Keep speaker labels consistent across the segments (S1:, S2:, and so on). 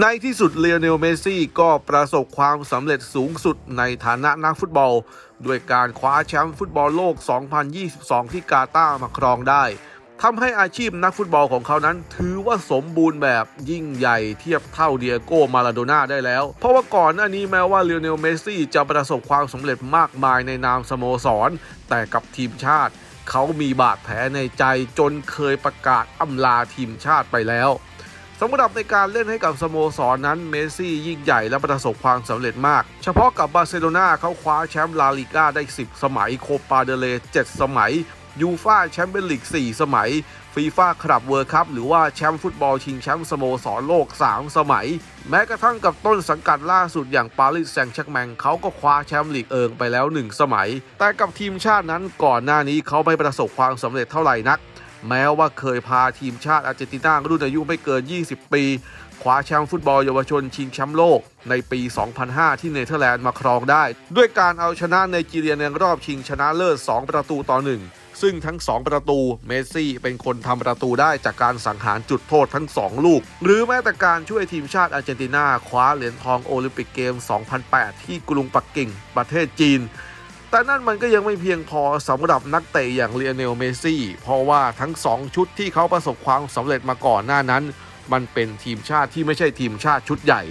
S1: ในที่สุดเลโอเนล เมสซี่ ก็ประสบความสำเร็จสูงสุดในฐานะนักฟุตบอล ด้วยการคว้าแชมป์ฟุตบอลโลก 2022 ที่กาตาร์มาครองได้ทำให้อาชีพนักฟุตบอลของเขานั้น ถือว่าสมบูรณ์แบบยิ่งใหญ่เทียบเท่าเดียโก้มาลาโดน่าได้แล้ว เพราะว่าก่อนหน้านี้แม้ว่าเลโอเนล เมสซี่ จะประสบความสำเร็จมากมายในนามสโมสร แต่กับทีมชาติ เขามีบาดแผลในใจจนเคยประกาศอำลาทีมชาติไปแล้ว สำหรับในการเล่นให้กับสโมสรนนั้นเมสซี่ยิ่งใหญ่และประสบความสำเร็จมาก เฉพาะกับบาร์เซโลนาเขาคว้าแชมป์ลาลิก้าได้ 10 สมัยโคปาเดเล7สมัยยูฟาแชมเปี้ยนลีก 4 สมัยฟีฟ่าคลับเวิร์คัพหรือว่าแชมป์ฟุตบอลชิงแชมป์สโมสรโลก 3 สมัย แม้กระทั่งกับต้นสังกัดล่าสุดอย่างปารีสแซงต์แชร์กแมงเขาก็คว้าแชมป์ลีกเอิงไปแล้ว 1 สมัย แต่กับทีมชาตินั้นก่อนหน้านี้เขาไม่ประสบความสำเร็จเท่าไหร่นัก แม้ว่าเคยพาทีมชาติอาร์เจนตินารุ่นอายุไม่เกิน 20 ปีคว้าแชมป์ฟุตบอลเยาวชนชิงแชมป์โลกในปี 2005 ที่เนเธอร์แลนด์มาครองได้ ด้วยการเอาชนะในจีเรียในรอบชิงชนะเลิศ 2 ประตูต่อ 1 ซึ่งทั้ง 2 ประตูเมสซี่เป็นคนทำประตูได้จากการสังหารจุดโทษทั้ง 2 ลูก หรือแม้แต่การช่วยทีมชาติอาร์เจนตินาคว้าเหรียญทองโอลิมปิกเกม 2008 ที่กรุงปักกิ่ง ประเทศจีน แต่นั่นมันก็ยังไม่เพียงพอสำหรับนักเตะอย่างเลียเนลเมซี่ เพราะว่าทั้ง 2 ชุดที่เขาประสบความสำเร็จมาก่อนหน้านั้น มันเป็นทีมชาติที่ไม่ใช่ทีมชาติชุดใหญ่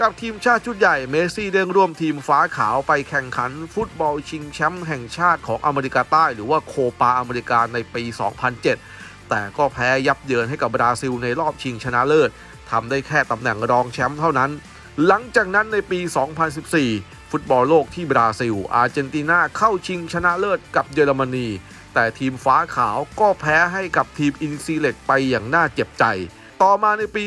S1: กับทีมชาติชุดใหญ่เมซี่ได้ร่วมทีมฟ้าขาวไปแข่งขันฟุตบอลชิงแชมป์แห่งชาติของอเมริกาใต้ หรือว่าโคปาอเมริกาในปี 2007 แต่ก็แพ้ยับเยินให้กับบราซิลในรอบชิงชนะเลิศทำได้แค่ตำแหน่งรองแชมป์เท่านั้น หลังจากนั้นในปี 2014 ฟุตบอลโลกที่บราซิล อาร์เจนตินาเข้าชิงชนะเลิศกับเยอรมนี แต่ทีมฟ้าขาวก็แพ้ให้กับทีมอินซีเล็กไปอย่างน่าเจ็บใจ ต่อมาในปี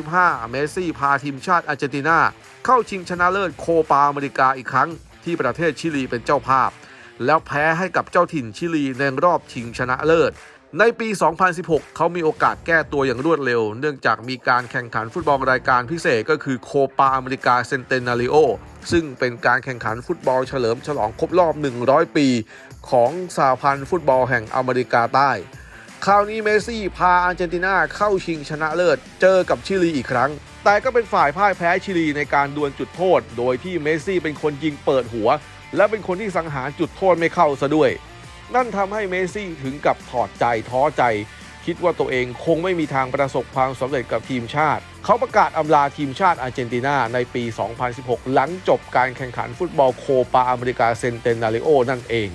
S1: 2015 เมสซี่พาทีมชาติอาร์เจนตินาเข้าชิงชนะเลิศโคปาอเมริกาอีกครั้ง ที่ประเทศชิลีเป็นเจ้าภาพ แล้วแพ้ให้กับเจ้าถิ่นชิลีในรอบชิงชนะเลิศ ในปี 2016 เขามีโอกาสแก้ตัวอย่างรวดเร็ว เนื่องจากมีการแข่งขันฟุตบอลรายการพิเศษก็คือโคปาอเมริกาเซนเตนาริโอซึ่งเป็นการแข่งขันฟุตบอลเฉลิมฉลองครบรอบ 100 ปี ของสหพันธ์ฟุตบอลแห่งอเมริกาใต้ คราวนี้เมสซี่พาอาร์เจนตินาเข้าชิงชนะเลิศ เจอกับชิลีอีกครั้ง แต่ก็เป็นฝ่ายพ่ายแพ้ชิลีในการดวลจุดโทษ โดยที่เมสซี่เป็นคนยิงเปิดหัว และเป็นคนที่สังหารจุดโทษไม่เข้าซะด้วย นั่นทำให้เมสซี่ถึงกับถอดใจท้อใจ คิดว่าตัวเองคงไม่มีทางประสบความสำเร็จกับทีมชาติ เขาประกาศอำลาทีมชาติอาร์เจนตินาในปี 2016 หลังจบการแข่งขันฟุตบอลโคปาอเมริกาเซนเตนาริโอนั่นเอง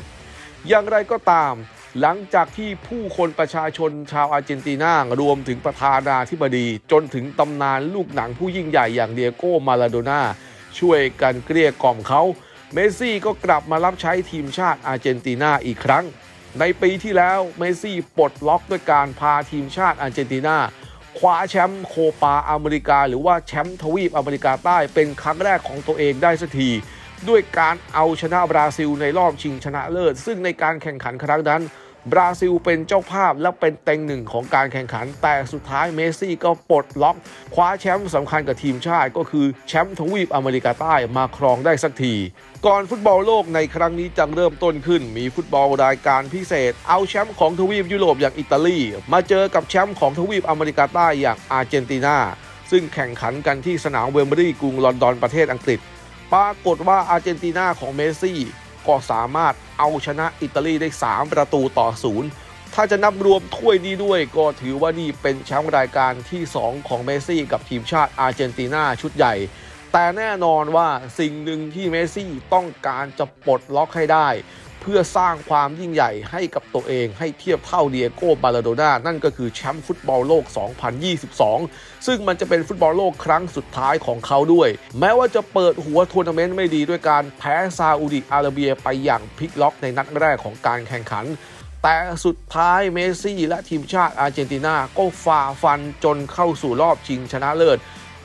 S1: อย่างไรก็ตามหลังจากที่ผู้คนประชาชนชาวอาร์เจนตินารวมถึงประธานาธิบดี จนถึงตำนานลูกหนังผู้ยิ่งใหญ่อย่างเดียโก้มาลาโดนาช่วยกันเกลี้ยกล่อมเขา เมสซี่ก็กลับมารับใช้ทีมชาติอาร์เจนตินาอีกครั้ง ในปีที่แล้วเมสซี่ปลดล็อกด้วยการพาทีมชาติอาร์เจนตินาคว้าแชมป์โคปาอเมริกา หรือว่าแชมป์ทวีปอเมริกาใต้เป็นครั้งแรกของตัวเองได้สักทีด้วยการเอาชนะบราซิลในรอบชิงชนะเลิศ ซึ่งในการแข่งขันครั้งนั้น บราซิลเป็นเจ้าภาพและเป็นเต็งหนึ่งของการแข่งขัน แต่สุดท้ายเมสซี่ก็ปลดล็อก คว้าแชมป์สำคัญกับทีมชาติ ก็คือแชมป์ทวีปอเมริกาใต้มาครองได้สักที ก่อนฟุตบอลโลกในครั้งนี้จะเริ่มต้นขึ้น มีฟุตบอลรายการพิเศษ เอาแชมป์ของทวีปยุโรปอย่างอิตาลี มาเจอกับแชมป์ของทวีปอเมริกาใต้อย่างอาร์เจนตินาซึ่งแข่งขันกันที่สนามเวมบรีกรุงลอนดอนประเทศอังกฤษ ปรากฏว่าอาร์เจนตินาของเมสซี่ ก็สามารถเอาชนะอิตาลีได้ 3 ประตูต่อศูนย์ถ้าจะนับรวมถ้วยนี้ด้วยก็ถือว่านี่เป็นแชมป์รายการที่ 2 ของเมสซี่กับทีมชาติอาร์เจนตินาชุดใหญ่ แต่แน่นอนว่าสิ่งหนึ่งที่เมสซี่ต้องการจะปลดล็อกให้ได้ เพื่อสร้างความยิ่งใหญ่ให้กับตัวเองให้เทียบเท่าเดียโก้บาลาโดนานั่นก็คือแชมป์ฟุตบอลโลก 2022 ซึ่งมันจะเป็นฟุตบอลโลกครั้งสุดท้ายของเขาด้วย แม้ว่าจะเปิดหัวทัวร์นาเมนต์ไม่ดีด้วยการแพ้ซาอุดิอาระเบียไปอย่างพลิกล็อกในนัดแรกของการแข่งขัน แต่สุดท้ายเมสซี่และทีมชาติอาร์เจนตินาก็ฝ่าฟันจนเข้าสู่รอบชิงชนะเลิศ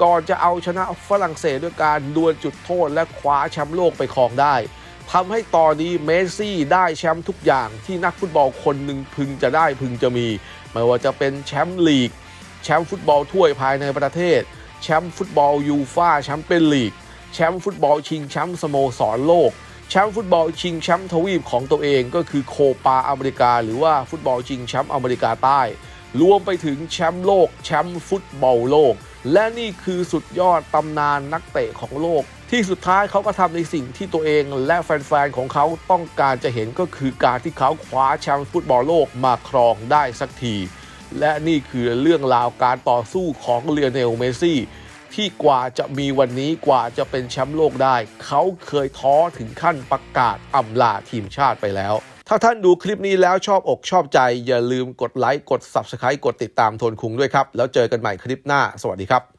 S1: ก่อนจะเอาชนะฝรั่งเศสด้วยการดวลจุดโทษและคว้าแชมป์โลกไปครองได้ ทำให้ตอนนี้เมสซี่ได้แชมป์ทุกอย่างที่นักฟุตบอลคนหนึ่งพึงจะได้พึงจะมี ไม่ว่าจะเป็นแชมป์ลีก แชมป์ฟุตบอลถ้วยภายในประเทศ แชมป์ฟุตบอลยูฟ่าแชมเปี้ยนลีก แชมป์ฟุตบอลชิงแชมป์สโมสรโลก แชมป์ฟุตบอลชิงแชมป์ทวีปของตัวเองก็คือโคปาอเมริกา หรือว่าฟุตบอลชิงแชมป์อเมริกาใต้ รวมไปถึงแชมป์โลก แชมป์ฟุตบอลโลก และนี่คือสุดยอดตำนานนักเตะของโลก ที่สุดท้ายเขาก็ทำในสิ่งที่ตัวเองและแฟนๆ ของเขาต้องการจะเห็นก็คือการที่เขาคว้าแชมป์ฟุตบอลโลกมาครองได้สักที และนี่คือเรื่องราวการต่อสู้ของเลียเนลเมซี่ ที่กว่าจะมีวันนี้กว่าจะเป็นแชมป์โลกได้ เขาเคยท้อถึงขั้นประกาศอำลาทีมชาติไปแล้ว ถ้าท่านดูคลิปนี้แล้วชอบอกชอบใจ อย่าลืมกดไลค์กด Subscribe กดติดตามทนคุงด้วยครับ แล้วเจอกันใหม่คลิปหน้า สวัสดีครับ